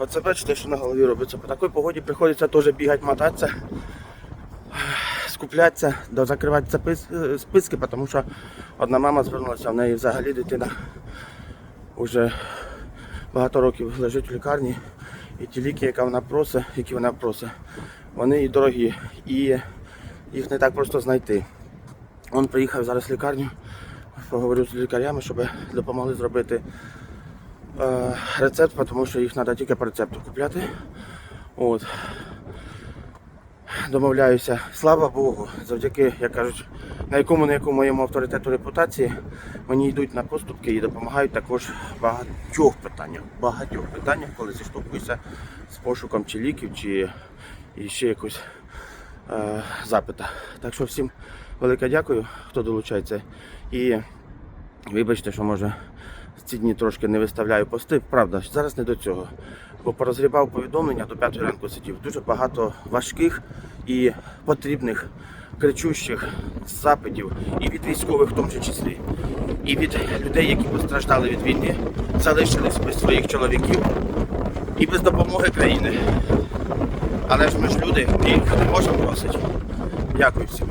Оце бачите, що на голові робиться. По такій погоді приходиться теж бігати, мотатися, скуплятися, да, закривати е, списки, тому що одна мама звернулася, в неї взагалі дитина вже багато років лежить в лікарні. І ті ліки, які вона просить, які вона просить, вони і дорогі, і їх не так просто знайти. Він приїхав зараз в лікарню, поговорив з лікарями, щоб допомогли зробити рецепт, тому що їх треба тільки по рецепту купляти. От. Домовляюся, слава Богу, завдяки, як кажуть, на якому на якому моєму авторитету репутації мені йдуть на поступки і допомагають також в багатьох питаннях. Багатьох питаннях, коли зіштовхуюся з пошуком чи ліків, чи ще якось е, запита. Так що всім велике дякую, хто долучається. І Вибачте, що може ці дні трошки не виставляю пости. Правда, зараз не до цього. Бо порозгрібав повідомлення до п'ятої ранку сидів. Дуже багато важких і потрібних кричущих запитів і від військових в тому числі, і від людей, які постраждали від війни, залишились без своїх чоловіків і без допомоги країни. Але ж ми ж люди і їх не можемо просити. Дякую всім.